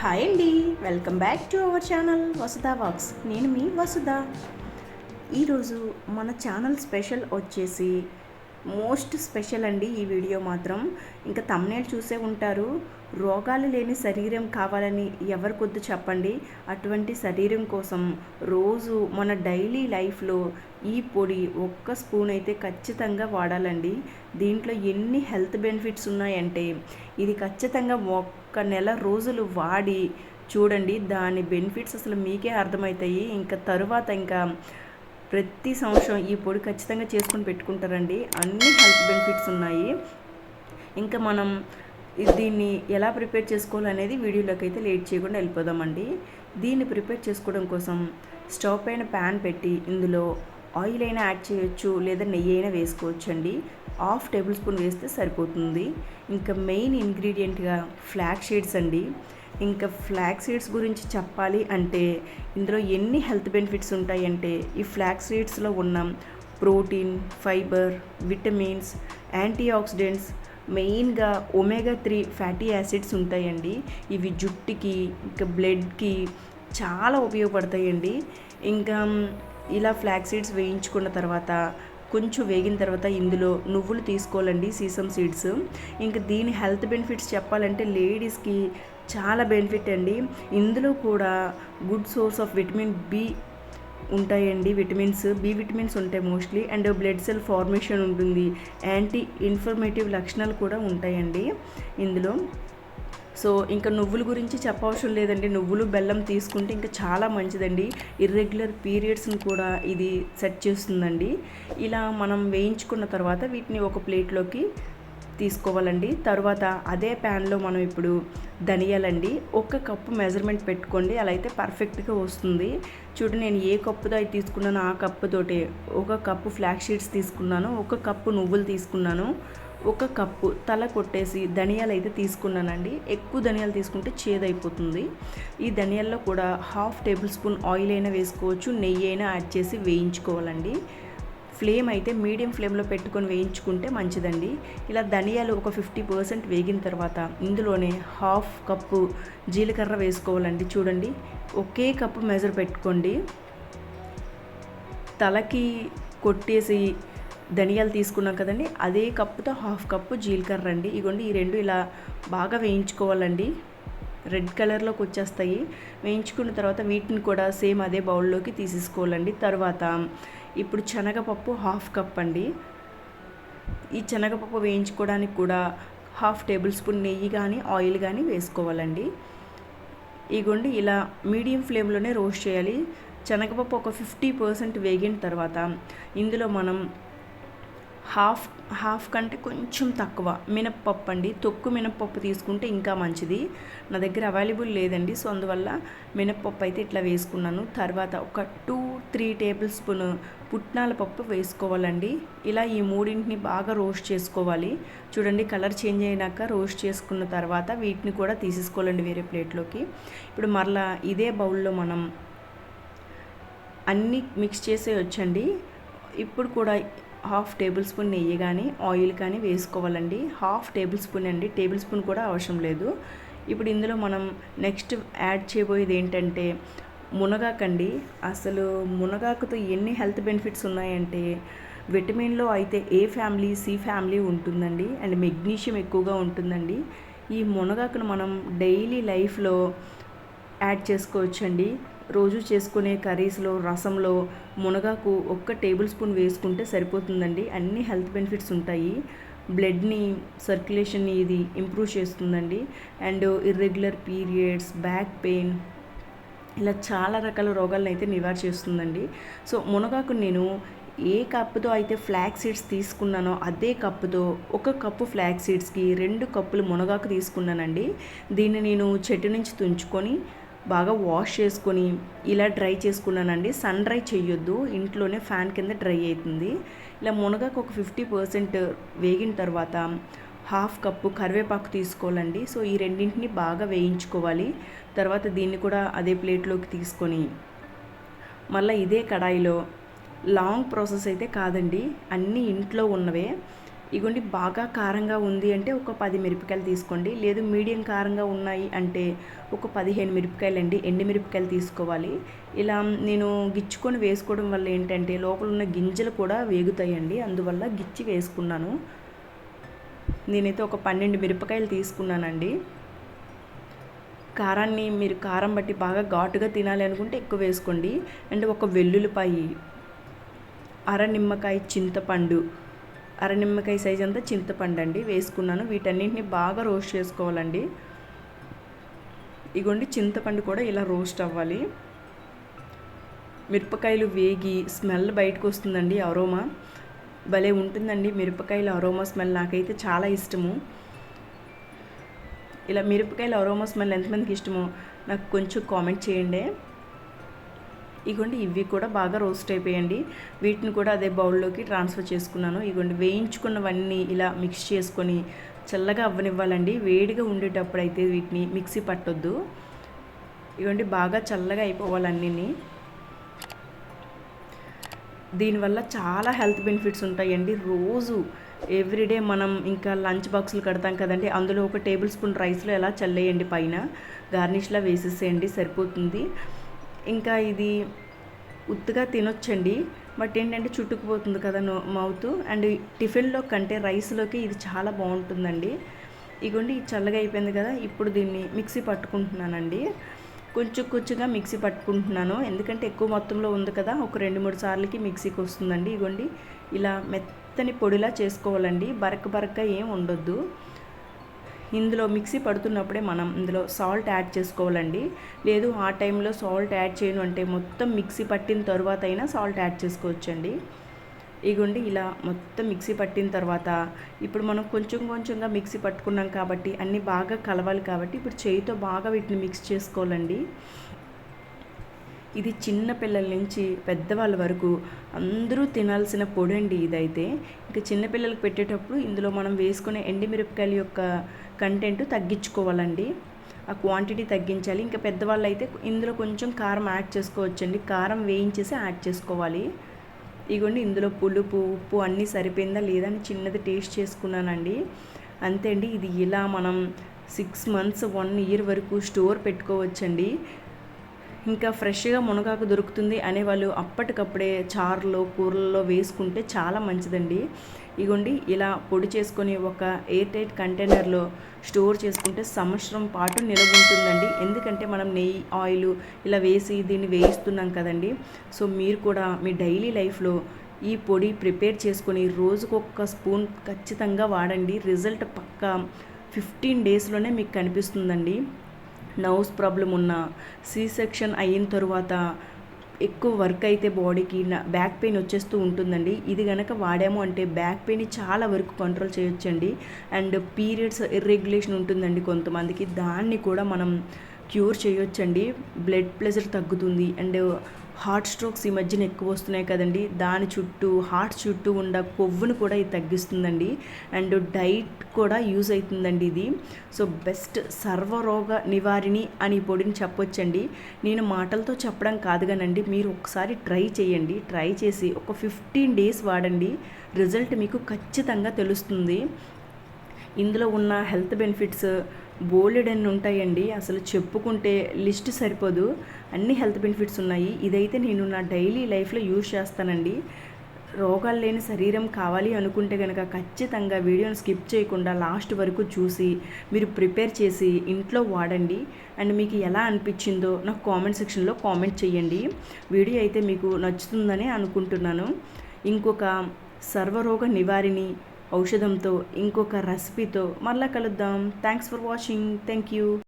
Hi అండి. Welcome back to our channel Vasudha wax. నేను మీ వసుధ. ఈరోజు మన ఛానల్ స్పెషల్ వచ్చేసి మోస్ట్ స్పెషల్ అండి ఈ వీడియో మాత్రం. ఇంకా తమ్నేల్ చూసే ఉంటారు. రోగాలు లేని శరీరం కావాలని ఎవరి కొద్దు చెప్పండి. అటువంటి శరీరం కోసం రోజు మన డైలీ లైఫ్లో ఈ పొడి ఒక్క స్పూన్ అయితే ఖచ్చితంగా వాడాలండి. దీంట్లో ఎన్ని హెల్త్ బెనిఫిట్స్ ఉన్నాయంటే ఇది ఖచ్చితంగా ఒక్క నెల రోజులు వాడి చూడండి. దాని బెనిఫిట్స్ అసలు మీకే అర్థమవుతాయి. ఇంకా తరువాత ఇంకా ప్రతి సంవత్సరం ఈ పొడి ఖచ్చితంగా చేసుకొని పెట్టుకుంటారండి. అన్ని హెల్త్ బెనిఫిట్స్ ఉన్నాయి. ఇంకా మనం దీన్ని ఎలా ప్రిపేర్ చేసుకోవాలనేది వీడియోలోకి అయితే లేట్ చేయకుండా వెళ్ళిపోదామండి. దీన్ని ప్రిపేర్ చేసుకోవడం కోసం స్టవ్ పైన ప్యాన్ పెట్టి ఇందులో ఆయిల్ అయినా యాడ్ చేయొచ్చు లేదా నెయ్యి అయినా వేసుకోవచ్చు అండి హాఫ్ టేబుల్ స్పూన్ వేస్తే సరిపోతుంది. ఇంకా మెయిన్ ఇంగ్రీడియంట్గా ఫ్లాక్ షీడ్స్ అండి. ఇంకా ఫ్లాక్ సీడ్స్ గురించి చెప్పాలి అంటే ఇందులో ఎన్ని హెల్త్ బెనిఫిట్స్ ఉంటాయంటే ఈ ఫ్లాక్ సీడ్స్లో ఉన్న protein fibre vitamins antioxidants మెయిన్గా ఒమేగా త్రీ ఫ్యాటీ యాసిడ్స్ ఉంటాయండి. ఇవి జుట్టుకి ఇంకా బ్లడ్కి చాలా ఉపయోగపడతాయండి. ఇంకా ఇలా ఫ్లాక్ సీడ్స్ వేయించుకున్న తర్వాత కొంచెం వేగిన తర్వాత ఇందులో నువ్వులు తీసుకోవాలండి సీసమ్ సీడ్స్. ఇంకా దీని హెల్త్ బెనిఫిట్స్ చెప్పాలంటే లేడీస్కి చాలా బెనిఫిట్ అండి. ఇందులో కూడా good source of vitamin B ఉంటాయండి. విటమిన్స్ బి విటమిన్స్ ఉంటాయి mostly. And blood cell formation ఉంటుంది. యాంటీ ఇన్ఫర్మేటివ్ లక్షణాలు కూడా ఉంటాయండి ఇందులో. సో ఇంకా నువ్వుల గురించి చెప్పవసరం లేదండి. నువ్వులు బెల్లం తీసుకుంటే ఇంకా చాలా మంచిదండి. ఇర్రెగ్యులర్ పీరియడ్స్ని కూడా ఇది సెట్ చేస్తుందండి. ఇలా మనం వేయించుకున్న తర్వాత వీటిని ఒక ప్లేట్లోకి తీసుకోవాలండి. తర్వాత అదే ప్యాన్లో మనం ఇప్పుడు ధనియాలండి. ఒక కప్పు మెజర్మెంట్ పెట్టుకోండి. అలా అయితే పర్ఫెక్ట్గా వస్తుంది. చూడు నేను ఏ కప్పుతో అయితే తీసుకున్నానో ఆ కప్పుతోటే. ఒక కప్పు ఫ్లాక్ షీట్స్ తీసుకున్నాను. ఒక కప్పు నువ్వులు తీసుకున్నాను. ఒక కప్పు తల కొట్టేసి ధనియాలు అయితే తీసుకున్నానండి. ఎక్కువ ధనియాలు తీసుకుంటే చేదైపోతుంది. ఈ ధనియాల్లో కూడా హాఫ్ టేబుల్ స్పూన్ ఆయిల్ అయినా వేసుకోవచ్చు. నెయ్యి అయినా యాడ్ చేసి వేయించుకోవాలండి. ఫ్లేమ్ అయితే మీడియం ఫ్లేమ్లో పెట్టుకొని వేయించుకుంటే మంచిదండి. ఇలా ధనియాలు ఒక ఫిఫ్టీ పర్సెంట్ వేగిన తర్వాత ఇందులోనే హాఫ్ కప్పు జీలకర్ర వేసుకోవాలండి. చూడండి ఒకే కప్పు మెజర్ పెట్టుకోండి. తలకి కొట్టేసి ధనియాలు తీసుకున్నాం కదండి. అదే కప్పుతో హాఫ్ కప్పు జీలకర్ర అండి. ఇగోండి ఈ రెండు ఇలా బాగా వేయించుకోవాలండి. రెడ్ కలర్లోకి వచ్చేస్తాయి. వేయించుకున్న తర్వాత వీటిని కూడా సేమ్ అదే బౌల్లోకి తీసేసుకోవాలండి. తర్వాత ఇప్పుడు శనగపప్పు హాఫ్ కప్ అండి. ఈ శనగపప్పు వేయించుకోవడానికి కూడా హాఫ్ టేబుల్ స్పూన్ నెయ్యి కానీ ఆయిల్ కానీ వేసుకోవాలండి. ఇగోండి ఇలా మీడియం ఫ్లేమ్లోనే రోస్ట్ చేయాలి. శనగపప్పు ఒక ఫిఫ్టీ పర్సెంట్ వేగిన తర్వాత ఇందులో మనం హాఫ్ హాఫ్ కంటే కొంచెం తక్కువ. మినప్పప్పు అండి. తొక్కు మినప్పప్పు తీసుకుంటే ఇంకా మంచిది. నా దగ్గర అవైలబుల్ లేదండి. సో అందువల్ల మినప్పప్పు అయితే ఇట్లా వేసుకున్నాను. తర్వాత ఒక టూ త్రీ టేబుల్ స్పూన్ పుట్నాల పప్పు వేసుకోవాలండి. ఇలా ఈ మూడింటిని బాగా రోస్ట్ చేసుకోవాలి. చూడండి కలర్ చేంజ్ అయినాక రోస్ట్ చేసుకున్న తర్వాత వీటిని కూడా తీసేసుకోవాలండి వేరే ప్లేట్లోకి. ఇప్పుడు మరలా ఇదే బౌల్లో మనం అన్నీ మిక్స్ చేసే వచ్చండి ఇప్పుడు కూడా హాఫ్ టేబుల్ స్పూన్ నెయ్యి కానీ ఆయిల్ కానీ వేసుకోవాలండి. హాఫ్ టేబుల్ స్పూన్ అండి. టేబుల్ స్పూన్ కూడా అవసరం లేదు. ఇప్పుడు ఇందులో మనం నెక్స్ట్ యాడ్ చేయబోయేది ఏంటంటే మునగాకండి అసలు మునగాకుతో ఎన్ని హెల్త్ బెనిఫిట్స్ ఉన్నాయంటే విటమిన్లో అయితే ఏ ఫ్యామిలీ సి ఫ్యామిలీ ఉంటుందండి. అండ్ మెగ్నీషియం ఎక్కువగా ఉంటుందండి. ఈ మునగాకును మనం డైలీ లైఫ్లో యాడ్ చేసుకోవచ్చండి. రోజు చేసుకునే కర్రీస్లో రసంలో మునగాకు ఒక్క టేబుల్ స్పూన్ వేసుకుంటే సరిపోతుందండి. అన్ని హెల్త్ బెనిఫిట్స్ ఉంటాయి. బ్లడ్ని సర్క్యులేషన్ని ఇది ఇంప్రూవ్ చేస్తుందండి. And irregular periods back pain ఇలా చాలా రకాల రోగాలను అయితే నివారణ చేస్తుందండి. సో మునగాకు నేను ఏ కప్పుతో అయితే ఫ్లాక్ సీడ్స్ తీసుకున్నానో అదే కప్పుతో ఒక కప్పు ఫ్లాక్ సీడ్స్కి రెండు కప్పులు మునగాకు తీసుకున్నానండి. దీన్ని నేను చెట్టు నుంచి తుంచుకొని బాగా వాష్ చేసుకొని ఇలా డ్రై చేసుకున్నానండి. సన్ డ్రై చేయొద్దు ఇంట్లోనే ఫ్యాన్ కింద డ్రై అవుతుంది ఇలా మునగాకు ఒక ఫిఫ్టీ పర్సెంట్ వేగిన తర్వాత హాఫ్ కప్పు కరివేపాకు తీసుకోవాలండి. సో ఈ రెండింటిని బాగా వేయించుకోవాలి. తర్వాత దీన్ని కూడా అదే ప్లేట్లోకి తీసుకొని మళ్ళీ ఇదే కడాయిలో. లాంగ్ ప్రాసెస్ అయితే కాదండి. అన్నీ ఇంట్లో ఉన్నవే. ఇగోండి బాగా కారంగా ఉంది అంటే ఒక పది మిరపకాయలు తీసుకోండి. లేదు మీడియం కారంగా ఉన్నాయి అంటే ఒక పదిహేను మిరపకాయలు అండి ఎండి మిరపకాయలు తీసుకోవాలి. ఇలా నేను గిచ్చుకొని వేసుకోవడం వల్ల ఏంటంటే లోపల ఉన్న గింజలు కూడా వేగుతాయండి. అందువల్ల గిచ్చి వేసుకున్నాను. నేనైతే ఒక పన్నెండు మిరపకాయలు తీసుకున్నానండి. కారాన్ని మీరు కారం బట్టి బాగా ఘాటుగా తినాలి అనుకుంటే ఎక్కువ వేసుకోండి. అండ్ ఒక వెల్లుల్లిపాయి అర నిమ్మకాయ చింతపండు అర నిమ్మకాయ సైజ్ అంతా చింతపండు అండి వేసుకున్నాను. వీటన్నింటిని బాగా రోస్ట్ చేసుకోవాలండి. ఇగోండి చింతపండు కూడా ఇలా రోస్ట్ అవ్వాలి. మిరపకాయలు వేగి స్మెల్ బయటకు వస్తుందండి అరోమా భలే ఉంటుందండి మిరపకాయల అరోమా స్మెల్ నాకైతే చాలా ఇష్టము. ఇలా మిరపకాయల అరోమా స్మెల్ ఎంతమందికి ఇష్టమో నాకు కొంచెం కామెంట్ చేయండి. ఇగోండి ఇవి కూడా బాగా రోస్ట్ అయిపోయండి. వీటిని కూడా అదే బౌల్లోకి ట్రాన్స్ఫర్ చేసుకున్నాను. ఇగోండి వేయించుకున్నవన్నీ ఇలా మిక్స్ చేసుకొని చల్లగా అవ్వనివ్వాలండి. వేడిగా ఉండేటప్పుడు అయితే వీటిని మిక్సీ పట్టొద్దు. ఇగోండి బాగా చల్లగా అయిపోవాలన్నీ దీనివల్ల చాలా హెల్త్ బెనిఫిట్స్ ఉంటాయండి. రోజు ఎవ్రీడే మనం ఇంకా లంచ్ బాక్సులు కడతాం కదండి. అందులో ఒక టేబుల్ స్పూన్ రైస్లో ఎలా చల్లేయండి పైన? గార్నిష్లా వేసేసేయండి సరిపోతుంది. ఇంకా ఇది ఉత్తుగా తినొచ్చండి. బట్ ఏంటంటే చుట్టుకుపోతుంది కదా మౌత్ అండ్ టిఫిన్లో కంటే రైస్లోకి ఇది చాలా బాగుంటుందండి. ఇగోండి చల్లగా అయిపోయింది కదా ఇప్పుడు దీన్ని మిక్సీ పట్టుకుంటున్నానండి. కొంచెం కొంచెంగా మిక్సీ పట్టుకుంటున్నాను. ఎందుకంటే ఎక్కువ మొత్తంలో ఉంది కదా ఒక రెండు మూడు సార్లకి మిక్సీకి వస్తుందండి. ఇగోండి ఇలా మెత్తని పొడిలా చేసుకోవాలండి. బరక బరక ఏం ఉండొద్దు. ఇందులో మిక్సీ పడుతున్నప్పుడే మనం ఇందులో సాల్ట్ యాడ్ చేసుకోవాలండి. లేదు ఆ టైంలో సాల్ట్ యాడ్ చేయను అంటే మొత్తం మిక్సీ పట్టిన తర్వాత అయినా సాల్ట్ యాడ్ చేసుకోవచ్చండి. ఇగుండి ఇలా మొత్తం మిక్సీ పట్టిన తర్వాత ఇప్పుడు మనం కొంచెం కొంచెంగా మిక్సీ పట్టుకున్నాం కాబట్టి అన్నీ బాగా కలవాలి కాబట్టి ఇప్పుడు చేయితో బాగా వీటిని మిక్స్ చేసుకోవాలండి. ఇది చిన్న పిల్లల నుంచి పెద్దవాళ్ళ వరకు అందరూ తినాల్సిన పొడి అండి ఇదైతే. ఇంకా చిన్నపిల్లలకు పెట్టేటప్పుడు ఇందులో మనం వేసుకునే ఎండిమిరపకాయల యొక్క కంటెంట్ తగ్గించుకోవాలండి. ఆ క్వాంటిటీ తగ్గించాలి. ఇంకా పెద్దవాళ్ళు అయితే ఇందులో కొంచెం కారం యాడ్ చేసుకోవచ్చండి. కారం వేయించేసి యాడ్ చేసుకోవాలి. ఇగోండి ఇందులో పులుపు ఉప్పు అన్నీ సరిపోయిందా లేదా అని చిన్నది టేస్ట్ చేసుకున్నానండి. అంతే అండి. ఇది ఇలా మనం సిక్స్ మంత్స్ వన్ ఇయర్ వరకు స్టోర్ పెట్టుకోవచ్చండి. ఇంకా ఫ్రెష్గా మునగాకు దొరుకుతుంది అనే వాళ్ళు అప్పటికప్పుడే చారులో కూరల్లో వేసుకుంటే చాలా మంచిదండి. ఇగోండి ఇలా పొడి చేసుకొని ఒక ఎయిర్ టైట్ కంటైనర్లో స్టోర్ చేసుకుంటే సంవత్సరం పాటు నిలవ ఉంటుందండి ఎందుకంటే మనం నెయ్యి ఆయిల్ ఇలా వేసి దీన్ని వేయిస్తున్నాం కదండి. సో మీరు కూడా మీ డైలీ లైఫ్లో ఈ పొడి ప్రిపేర్ చేసుకొని రోజుకు ఒక్క స్పూన్ ఖచ్చితంగా వాడండి. రిజల్ట్ పక్క ఫిఫ్టీన్ డేస్లోనే మీకు కనిపిస్తుందండి. నౌస్ ప్రాబ్లం ఉన్న సీ సెక్షన్ అయిన తర్వాత ఎక్కువ వర్క్ అయితే బాడీకి బ్యాక్ పెయిన్ వచ్చేస్తూ ఉంటుందండి. ఇది కనుక వాడాము అంటే బ్యాక్ పెయిన్ చాలా వరకు కంట్రోల్ చేయొచ్చండి. అండ్ పీరియడ్స్ ఇర్రెగ్యులేషన్ ఉంటుందండి కొంతమందికి. దాన్ని కూడా మనం క్యూర్ చేయొచ్చండి. బ్లడ్ ప్రెషర్ తగ్గుతుంది. అండ్ హార్ట్ స్ట్రోక్స్ ఈ మధ్యన ఎక్కువ వస్తున్నాయి కదండి. దాని చుట్టూ హార్ట్ చుట్టూ ఉన్న కొవ్వును కూడా ఇది తగ్గిస్తుందండి. అండ్ డైట్ కూడా యూజ్ అవుతుందండి ఇది. సో బెస్ట్ సర్వరోగ నివారిణి అని పొడిని చెప్పొచ్చండి. నేను మాటలతో చెప్పడం కాదు కానండి మీరు ఒకసారి ట్రై చేయండి. ట్రై చేసి ఒక ఫిఫ్టీన్ డేస్ వాడండి. రిజల్ట్ మీకు ఖచ్చితంగా తెలుస్తుంది. ఇందులో ఉన్న హెల్త్ బెనిఫిట్స్ బోలెడ్ ఉంటాయండి. అసలు చెప్పుకుంటే లిస్ట్ సరిపోదు. అన్ని హెల్త్ బెనిఫిట్స్ ఉన్నాయి. ఇదైతే నేను నా డైలీ లైఫ్లో యూజ్ చేస్తానండి. రోగాలు లేని శరీరం కావాలి అనుకుంటే కనుక ఖచ్చితంగా వీడియోని స్కిప్ చేయకుండా లాస్ట్ వరకు చూసి మీరు ప్రిపేర్ చేసి ఇంట్లో వాడండి. అండ్ మీకు ఎలా అనిపించిందో నాకు కామెంట్ సెక్షన్లో కామెంట్ చేయండి. వీడియో అయితే మీకు నచ్చుతుందని అనుకుంటున్నాను. ఇంకొక సర్వరోగ నివారిణి ఔషధంతో ఇంకొక రెసిపీతో మళ్ళా కలుద్దాం. Thanks for watching thank you